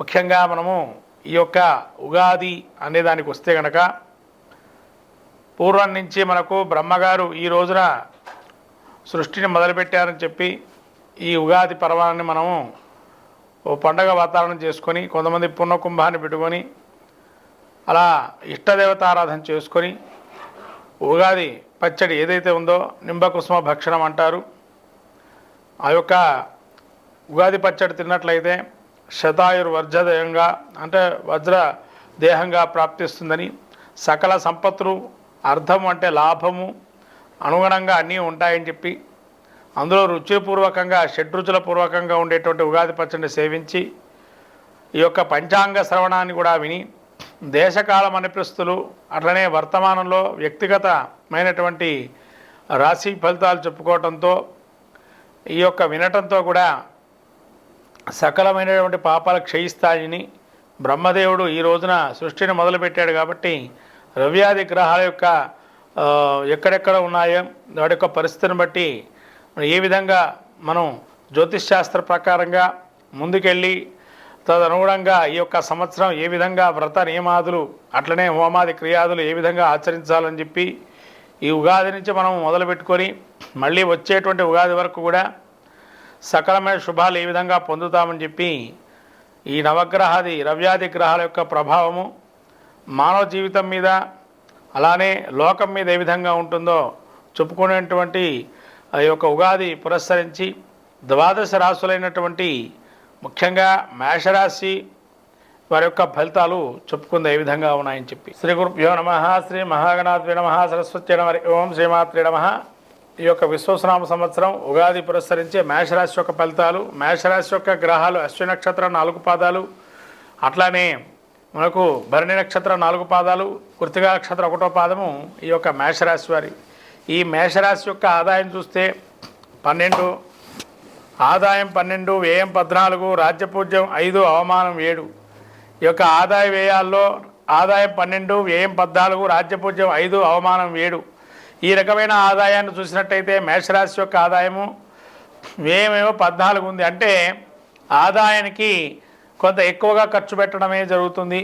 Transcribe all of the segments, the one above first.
ముఖ్యంగా మనము ఈ యొక్క ఉగాది అనే దానికి వస్తే గనక పూర్వం నుంచి మనకు బ్రహ్మగారు ఈ రోజున సృష్టిని మొదలుపెట్టారని చెప్పి ఈ ఉగాది పర్వాన్ని మనము ఓ పండగ వాతావరణం చేసుకొని కొంతమంది పుణ్యకుంభాన్ని పెట్టుకొని అలా ఇష్టదేవతారాధన చేసుకొని ఉగాది పచ్చడి ఏదైతే ఉందో నింబకుసుమ భక్షణం అంటారు. ఆ యొక్క ఉగాది పచ్చడి తిన్నట్లయితే శతాయుర్ వర్జదేయంగా అంటే వజ్ర దేహంగా ప్రాప్తిస్తుందని సకల సంపత్తులు అర్థం అంటే లాభము అనుగుణంగా అన్నీ ఉంటాయని చెప్పి అందులో రుచిపూర్వకంగా షడ్రుచుల పూర్వకంగా ఉండేటువంటి ఉగాది పచ్చడిని సేవించి ఈ యొక్క పంచాంగ శ్రవణాన్ని కూడా విని దేశకాల మనిపిస్తులు అట్లనే వర్తమానంలో వ్యక్తిగతమైనటువంటి రాశి ఫలితాలు చెప్పుకోవటంతో ఈ యొక్క వినటంతో కూడా సకలమైనటువంటి పాపాలు క్షయిస్తాయని బ్రహ్మదేవుడు ఈ రోజున సృష్టిని మొదలుపెట్టాడు కాబట్టి రవ్యాది గ్రహాల యొక్క ఎక్కడెక్కడ ఉన్నాయో వాటి యొక్క పరిస్థితిని బట్టి ఏ విధంగా మనం జ్యోతిష్ శాస్త్ర ప్రకారంగా ముందుకెళ్ళి తదనుగుణంగా ఈ యొక్క సంవత్సరం ఏ విధంగా వ్రత నియమాదులు అట్లనే హోమాది క్రియాదులు ఏ విధంగా ఆచరించాలని చెప్పి ఈ ఉగాది నుంచి మనం మొదలుపెట్టుకొని మళ్ళీ వచ్చేటువంటి ఉగాది వరకు కూడా సకలమైన శుభాలు ఏ విధంగా పొందుతామని చెప్పి ఈ నవగ్రహాది రవ్యాది గ్రహాల యొక్క ప్రభావము మానవ జీవితం మీద అలానే లోకం మీద ఏ విధంగా ఉంటుందో చెప్పుకునేటువంటి ఆ యొక్క ఉగాది పురస్కరించి ద్వాదశ రాశులైనటువంటి ముఖ్యంగా మేషరాశి వారి యొక్క ఫలితాలు చెప్పుకుంది ఏ విధంగా ఉన్నాయని చెప్పి. శ్రీ గురుభ్యో నమ శ్రీ మహాగణాద్రి నమ సరస్వతి నమ ఓం శ్రీమాత్రి నమ. ఈ యొక్క విశ్వసనామ సంవత్సరం ఉగాది పురస్కరించే మేషరాశి యొక్క ఫలితాలు మేషరాశి యొక్క గ్రహాలు అశ్విని నక్షత్రం నాలుగు పాదాలు అట్లానే మనకు భరణి నక్షత్రం నాలుగు పాదాలు కృతిగా నక్షత్రం ఒకటో పాదము ఈ యొక్క మేషరాశి వారి. ఈ మేషరాశి యొక్క ఆదాయం చూస్తే పన్నెండు ఆదాయం పన్నెండు వ్యయం పద్నాలుగు రాజ్యపూజ్యం ఐదు అవమానం ఏడు. ఈ యొక్క ఆదాయ వ్యయాల్లో ఆదాయం పన్నెండు వ్యయం పద్నాలుగు రాజ్యపూజ్యం ఐదు అవమానం ఏడు. ఈ రకమైన ఆదాయాన్ని చూసినట్టయితే మేషరాశి యొక్క ఆదాయము వ్యయమేమో పద్నాలుగు ఉంది. అంటే ఆదాయానికి కొంత ఎక్కువగా ఖర్చు పెట్టడమే జరుగుతుంది.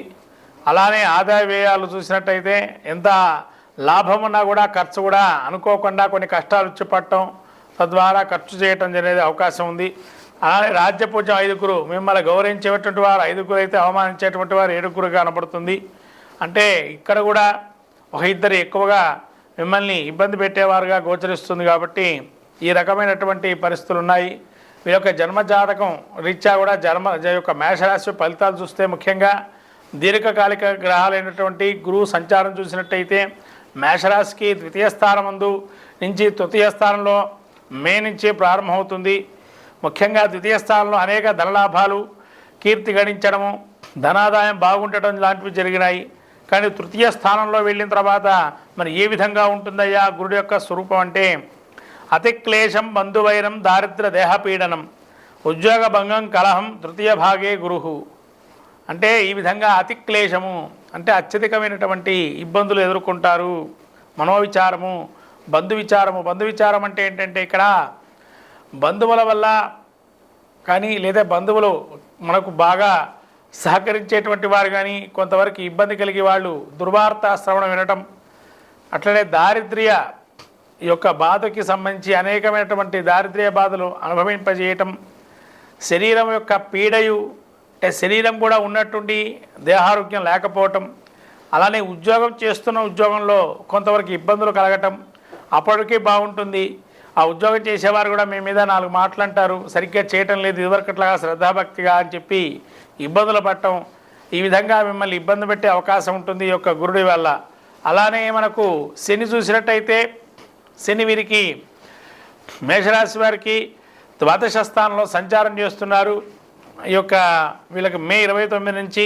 అలానే ఆదాయ వ్యయాలు చూసినట్టయితే ఎంత లాభం ఉన్నా కూడా ఖర్చు కూడా అనుకోకుండా కొన్ని కష్టాలు వచ్చి పట్టడం తద్వారా ఖర్చు చేయటం జరిగే అవకాశం ఉంది. అలానే రాజ్యపూజ్యం ఐదుగురు మిమ్మల్ని గౌరవించేటువంటి వారు ఐదుగురు అయితే అవమానించేటువంటి వారు ఏడుగురు కనబడుతుంది. అంటే ఇక్కడ కూడా ఒక ఇద్దరు ఎక్కువగా మిమ్మల్ని ఇబ్బంది పెట్టేవారుగా గోచరిస్తుంది కాబట్టి ఈ రకమైనటువంటి పరిస్థితులు ఉన్నాయి. మీ యొక్క జన్మజాతకం రీత్యా కూడా జన్మ జ- యొక్క మేషరాశి ఫలితాలు చూస్తే ముఖ్యంగా దీర్ఘకాలిక గ్రహాలైనటువంటి గురువు సంచారం చూసినట్టయితే మేషరాశికి ద్వితీయ స్థానమందు నుంచి తృతీయ స్థానంలో మే నుంచి ప్రారంభమవుతుంది. ముఖ్యంగా ద్వితీయ స్థానంలో అనేక ధనలాభాలు కీర్తి గణించడము ధనాదాయం బాగుండటం లాంటివి జరిగినాయి. కానీ తృతీయ స్థానంలో వెళ్ళిన తర్వాత మరి ఏ విధంగా ఉంటుందయ్యా గురుడు యొక్క స్వరూపం అంటే అతిక్లేశం బంధువైరం దారిద్ర దేహపీడనం ఉద్యోగ భంగం కలహం తృతీయ భాగే గురుహు. అంటే ఈ విధంగా అతిక్లేశము అంటే అత్యధికమైనటువంటి ఇబ్బందులు ఎదుర్కొంటారు. మనోవిచారము బంధు విచారము బంధు విచారం అంటే ఏంటంటే ఇక్కడ బంధువుల వల్ల కానీ లేదా బంధువులు మనకు బాగా సహకరించేటువంటి వారు కానీ కొంతవరకు ఇబ్బంది కలిగే వాళ్ళు దుర్వార్త శ్రవణం వినటం అట్లనే దారిద్ర్య యొక్క బాధకి సంబంధించి అనేకమైనటువంటి దారిద్ర్య బాధలు అనుభవింపజేయటం శరీరం యొక్క పీడయు అంటే శరీరం కూడా ఉన్నట్టుండి దేహారోగ్యం లేకపోవటం అలానే ఉద్యోగం చేస్తున్న ఉద్యోగంలో కొంతవరకు ఇబ్బందులు కలగటం అప్పటికీ బాగుంటుంది. ఆ ఉద్యోగం చేసేవారు కూడా మీ మీద నాలుగు మాటలు అంటారు. సరిగ్గా చేయటం లేదు. ఇదివరకట్లాగా శ్రద్ధాభక్తిగా అని చెప్పి ఇబ్బందులు పడటం. ఈ విధంగా మిమ్మల్ని ఇబ్బంది పెట్టే అవకాశం ఉంటుంది ఈ యొక్క గురుడి వల్ల. అలానే మనకు శని చూసినట్టయితే శని వీరికి మేషరాశి వారికి ద్వాదశ స్థానంలో సంచారం చేస్తున్నారు. ఈ యొక్క వీళ్ళకి మే ఇరవై తొమ్మిది నుంచి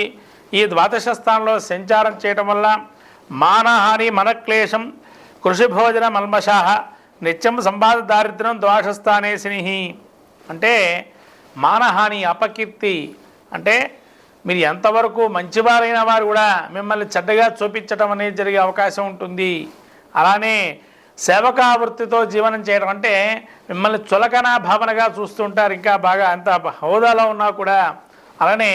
ఈ ద్వాదశ స్థానంలో సంచారం చేయటం వల్ల మానహాని మనక్లేశం కృషి భోజన మల్మషాహ నిత్యం సంపాద దారిద్ర్యం దోషస్థానే స్నేహి అంటే మానహాని అపకీర్తి అంటే మీరు ఎంతవరకు మంచివారైన వారు కూడా మిమ్మల్ని చెడ్డగా చూపించడం అనేది జరిగే అవకాశం ఉంటుంది. అలానే సేవకా వృత్తితో జీవనం చేయడం అంటే మిమ్మల్ని చులకన భావనగా చూస్తుంటారు ఇంకా బాగా అంత హోదాలో ఉన్నా కూడా అలానే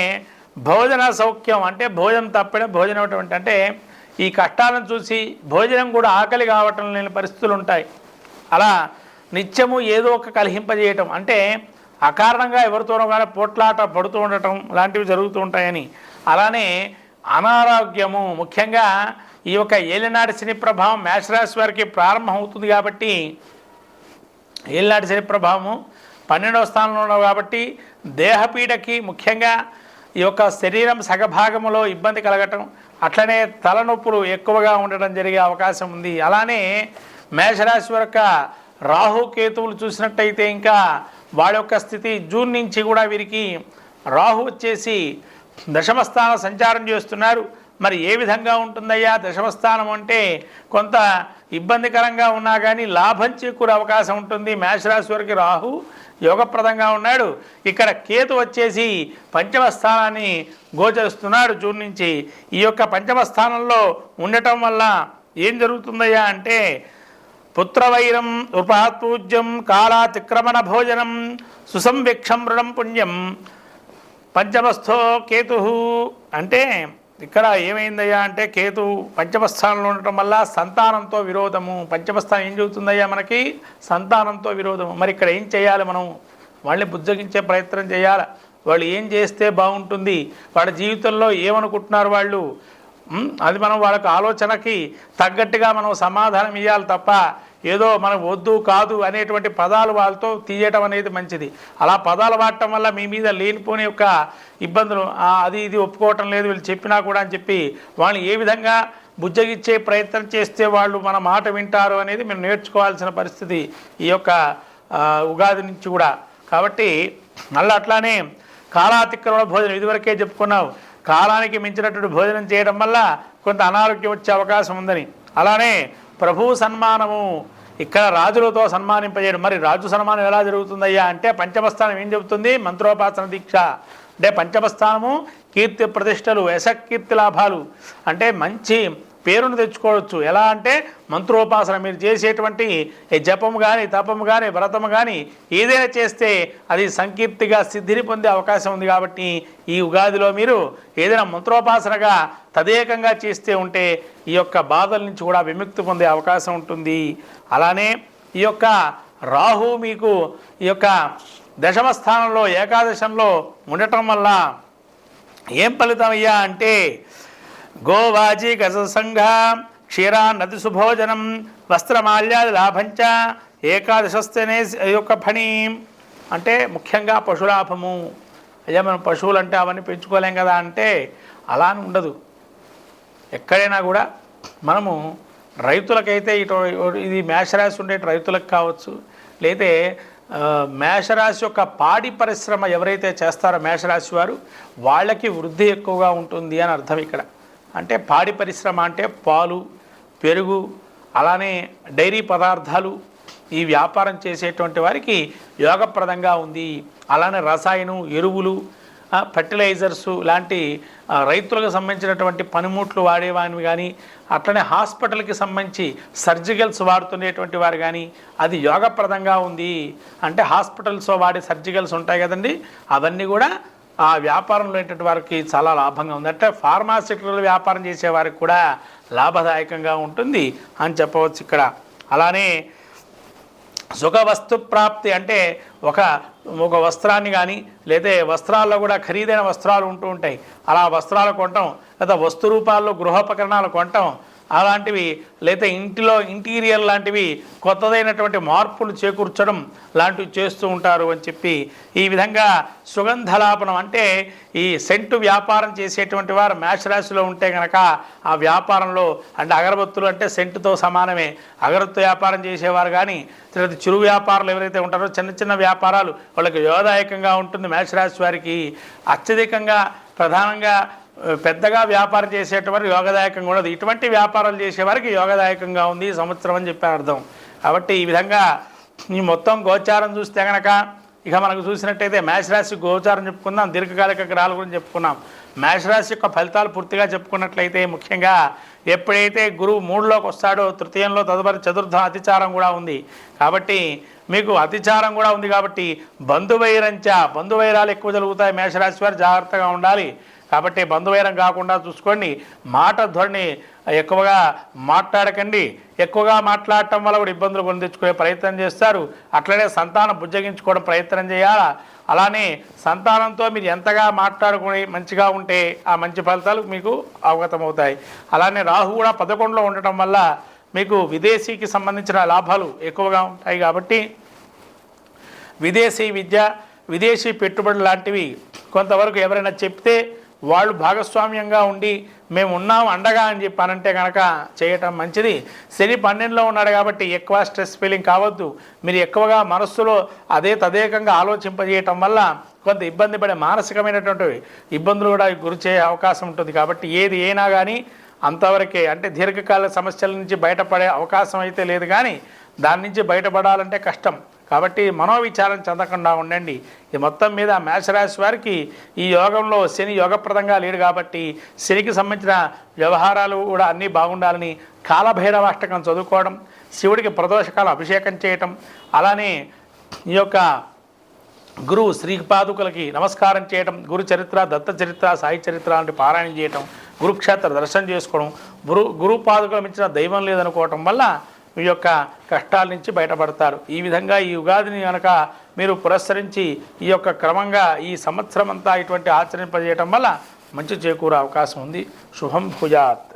భోజన సౌఖ్యం అంటే భోజనం తప్పడం భోజనం అటువంటి అంటే ఈ కష్టాలను చూసి భోజనం కూడా ఆకలి కావటం లేని పరిస్థితులు ఉంటాయి. అలా నిత్యము ఏదో ఒక కలిహింపజేయటం. అంటే అకారణంగా ఎవరితోనో కానీ పోట్లాట పడుతూ ఉండటం లాంటివి జరుగుతూ ఉంటాయని. అలానే అనారోగ్యము ముఖ్యంగా ఈ యొక్క ఏలినాటి శని ప్రభావం మేషరాశి వారికి ప్రారంభం అవుతుంది కాబట్టి ఏలినాటి శని ప్రభావము పన్నెండవ స్థానంలో ఉన్నావు కాబట్టి దేహపీడకి ముఖ్యంగా ఈ యొక్క శరీరం సగభాగములో ఇబ్బంది కలగటం అట్లనే తలనొప్పులు ఎక్కువగా ఉండటం జరిగే అవకాశం ఉంది. అలానే మేషరాశి యొక్క రాహుకేతువులు చూసినట్టయితే ఇంకా వాళ్ళ యొక్క స్థితి జూన్ నుంచి కూడా వీరికి రాహు వచ్చేసి దశమస్థానం సంచారం చేస్తున్నారు. మరి ఏ విధంగా ఉంటుందయ్యా? దశమస్థానం అంటే కొంత ఇబ్బందికరంగా ఉన్నా కానీ లాభం చేకూరే అవకాశం ఉంటుంది. మేషరాశి వారికి రాహు యోగప్రదంగా ఉన్నాడు. ఇక్కడ కేతు వచ్చేసి పంచమ స్థానాన్ని గోచరిస్తున్నాడు జూన్ నుంచి. ఈ యొక్క పంచమ స్థానంలో ఉండటం వల్ల ఏం జరుగుతుందయ్యా అంటే పుత్రవైరం ఉపాత్పూజ్యం కాలాతిక్రమణ భోజనం సుసంవిక్షం రుణం పుణ్యం. పంచమస్థో కేతు. అంటే ఇక్కడ ఏమైందయ్యా అంటే కేతు పంచమస్థానంలో ఉండటం వల్ల సంతానంతో విరోధము. పంచమస్థానం ఏం చెబుతుందయ్యా మనకి? సంతానంతో విరోధము. మరి ఇక్కడ ఏం చేయాలి మనం? వాళ్ళని బుజ్జగించే ప్రయత్నం చేయాలి? వాళ్ళు ఏం చేస్తే బాగుంటుంది? వాళ్ళ జీవితంలో ఏమనుకుంటున్నారు వాళ్ళు? అది మనం వాళ్ళకి ఆలోచనకి తగ్గట్టుగా మనం సమాధానం ఇవ్వాలి తప్ప ఏదో మనకు వద్దు కాదు అనేటువంటి పదాలు వాళ్ళతో తీయటం అనేది మంచిది. అలా పదాలు వాడటం వల్ల మీ మీద లేనిపోని యొక్క ఇబ్బందులు అది ఇది ఒప్పుకోవటం లేదు వీళ్ళు చెప్పినా కూడా అని చెప్పి వాళ్ళని ఏ విధంగా బుజ్జగిచ్చే ప్రయత్నం చేస్తే వాళ్ళు మన మాట వింటారు అనేది మేము నేర్చుకోవాల్సిన పరిస్థితి ఈ యొక్క ఉగాది నుంచి కూడా. కాబట్టి మళ్ళీ అట్లానే కాలాతిక్రమణ భోజనం ఇదివరకే చెప్పుకున్నావు కాలానికి మించినటువంటి భోజనం చేయడం వల్ల కొంత అనారోగ్యం వచ్చే అవకాశం ఉందని. అలానే ప్రభువు సన్మానము ఇక్కడ రాజులతో సన్మానింపజేయడం. మరి రాజు సన్మానం ఎలా జరుగుతుందయ్యా అంటే పంచమస్థానం ఏం చెబుతుంది? మంత్రోపాసన దీక్ష. అంటే పంచమస్థానము కీర్తి ప్రతిష్టలు యశకీర్తి లాభాలు. అంటే మంచి పేరును తెచ్చుకోవచ్చు. ఎలా అంటే మంత్రోపాసన మీరు చేసేటువంటి జపం జపము కానీ తపము కానీ వ్రతము కానీ ఏదైనా చేస్తే అది సంకీర్తిగా సిద్ధిని పొందే అవకాశం ఉంది కాబట్టి ఈ ఉగాదిలో మీరు ఏదైనా మంత్రోపాసనగా తదేకంగా చేస్తే ఉంటే ఈ యొక్క బాధల నుంచి కూడా విముక్తి పొందే అవకాశం ఉంటుంది. అలానే ఈ యొక్క రాహు మీకు ఈ యొక్క దశమ స్థానంలో ఏకాదశంలో ఉండటం వల్ల ఏం ఫలితం అయ్యా అంటే గోవాజీ గజ సంఘ క్షీరా నది సుభోజనం వస్త్రమాల్యాది లాభంచ ఏకాదశస్తేనే యొక్క ఫణి. అంటే ముఖ్యంగా పశులాభము. అయ్యా మనం పశువులు అంటే అవన్నీ పెంచుకోలేం కదా అంటే అలా అని ఉండదు. ఎక్కడైనా కూడా మనము రైతులకైతే ఇటు ఇది మేషరాశి ఉండే రైతులకు కావచ్చు లేతే మేషరాశి యొక్క పాడి పరిశ్రమ ఎవరైతే చేస్తారో మేషరాశి వారు వాళ్ళకి వృద్ధి ఎక్కువగా ఉంటుంది అని అర్థం ఇక్కడ. అంటే పాడి పరిశ్రమ అంటే పాలు పెరుగు అలానే డైరీ పదార్థాలు ఈ వ్యాపారం చేసేటువంటి వారికి యోగప్రదంగా ఉంది. అలానే రసాయనం ఎరువులు ఫెర్టిలైజర్స్ లాంటి రైతులకు సంబంధించినటువంటి పనిముట్లు వాడేవాని కానీ అట్లనే హాస్పిటల్కి సంబంధించి సర్జికల్స్ వాడుతునేటువంటి వారు కానీ అది యోగప్రదంగా ఉంది. అంటే హాస్పిటల్స్లో వాడే సర్జికల్స్ ఉంటాయి కదండి అవన్నీ కూడా ఆ వ్యాపారంలో ఉన్నటువంటి వారికి చాలా లాభంగా ఉంది. అంటే ఫార్మాసిటికల్ వ్యాపారం చేసే వారికి కూడా లాభదాయకంగా ఉంటుంది అని చెప్పవచ్చు ఇక్కడ. అలానే సుఖ వస్తు ప్రాప్తి అంటే ఒక ఒక వస్త్రాన్ని కానీ లేదా వస్త్రాల్లో కూడా ఖరీదైన వస్త్రాలు ఉంటూ ఉంటాయి. అలా వస్త్రాలు కొనటం లేదా వస్తు రూపాల్లో గృహోపకరణాలు కొనటం అలాంటివి లేదా ఇంటిలో ఇంటీరియర్ లాంటివి కొత్తదైనటువంటి మార్పులు చేకూర్చడం లాంటివి చేస్తూ ఉంటారు అని చెప్పి ఈ విధంగా సుగంధలాపనం అంటే ఈ సెంటు వ్యాపారం చేసేటువంటి వారు మేషరాశిలో ఉంటే కనుక ఆ వ్యాపారంలో అంటే అగరబత్తులు అంటే సెంటుతో సమానమే. అగరబత్తు వ్యాపారం చేసేవారు కానీ తర్వాత చిరు వ్యాపారులు ఎవరైతే ఉంటారో చిన్న చిన్న వ్యాపారాలు వాళ్ళకి యోగదాయకంగా ఉంటుంది మేషరాశి వారికి. అత్యధికంగా ప్రధానంగా పెద్దగా వ్యాపారం చేసేటవారు యోగదాయకంగా ఉండదు. ఇటువంటి వ్యాపారాలు చేసేవారికి యోగదాయకంగా ఉంది ఈ సంవత్సరం అని చెప్పి అర్థం. కాబట్టి ఈ విధంగా ఈ మొత్తం గోచారం చూస్తే కనుక ఇక మనకు చూసినట్టయితే మేషరాశి గోచారం చెప్పుకుందాం దీర్ఘకాలిక గ్రహాల గురించి చెప్పుకున్నాం. మేషరాశి యొక్క ఫలితాలు పూర్తిగా చెప్పుకున్నట్లయితే ముఖ్యంగా ఎప్పుడైతే గురువు మూడులోకి వస్తాడో తృతీయంలో తదుపరి చతుర్థ అతిచారం కూడా ఉంది. కాబట్టి మీకు అతిచారం కూడా ఉంది కాబట్టి బంధువైరంచ బంధువైరాలు ఎక్కువ జరుగుతాయి మేషరాశి వారు జాగ్రత్తగా ఉండాలి. కాబట్టి బంధువైరం కాకుండా చూసుకోండి. మాట ధ్వని ఎక్కువగా మాట్లాడకండి. ఎక్కువగా మాట్లాడటం వల్ల కూడా ఇబ్బందులు కొని తెచ్చుకునే ప్రయత్నం చేస్తారు. అట్లనే సంతానం బుజ్జగించుకోవడం ప్రయత్నం చేయాలా? అలానే సంతానంతో మీరు ఎంతగా మాట్లాడుకుని మంచిగా ఉంటే ఆ మంచి ఫలితాలు మీకు అవగతమవుతాయి. అలానే రాహు కూడా పదకొండులో ఉండటం వల్ల మీకు విదేశీకి సంబంధించిన లాభాలు ఎక్కువగా ఉంటాయి కాబట్టి విదేశీ విద్య విదేశీ పెట్టుబడులు లాంటివి కొంతవరకు ఎవరైనా చెప్తే వాళ్ళు భాగస్వామ్యంగా ఉండి మేము ఉన్నాం అండగా అని చెప్పానంటే కనుక చేయటం మంచిది. శని పన్నెండులో ఉన్నాడు కాబట్టి ఎక్కువ స్ట్రెస్ ఫీలింగ్ కావద్దు. మీరు ఎక్కువగా మనస్సులో అదే తదేకంగా ఆలోచింపజేయటం వల్ల కొంత ఇబ్బంది పడే మానసికమైనటువంటి ఇబ్బందులు కూడా గురి చేయ అవకాశం ఉంటుంది కాబట్టి ఏది అయినా కానీ అంతవరకే అంటే దీర్ఘకాల సమస్యల నుంచి బయటపడే అవకాశం అయితే లేదు కానీ దాని నుంచి బయటపడాలంటే కష్టం. కాబట్టి మనోవిచారం చెందకుండా ఉండండి. ఈ మొత్తం మీద మేషరాశి వారికి ఈ యోగంలో శని యోగప్రదంగా లేడు కాబట్టి శనికి సంబంధించిన వ్యవహారాలు కూడా అన్నీ బాగుండాలని కాలభైరవాష్టకం చదువుకోవడం శివుడికి ప్రదోషకాలు అభిషేకం చేయటం అలానే ఈ యొక్క గురువు శ్రీపాదుకులకి నమస్కారం చేయటం గురు చరిత్ర దత్త చరిత్ర సాయి చరిత్ర లాంటి పారాయణం చేయటం గురుక్షేత్ర దర్శనం చేసుకోవడం గురు గురు ఇచ్చిన మించిన దైవం లేదనుకోవటం వల్ల మీ యొక్క కష్టాల నుంచి బయటపడతారు. ఈ విధంగా ఈ ఉగాదిని కనుక మీరు పురస్కరించి ఈ యొక్క క్రమంగా ఈ సంవత్సరం అంతా ఇటువంటి ఆచరింపజేయటం వల్ల మంచి చేకూరే అవకాశం ఉంది. శుభం భుజాత్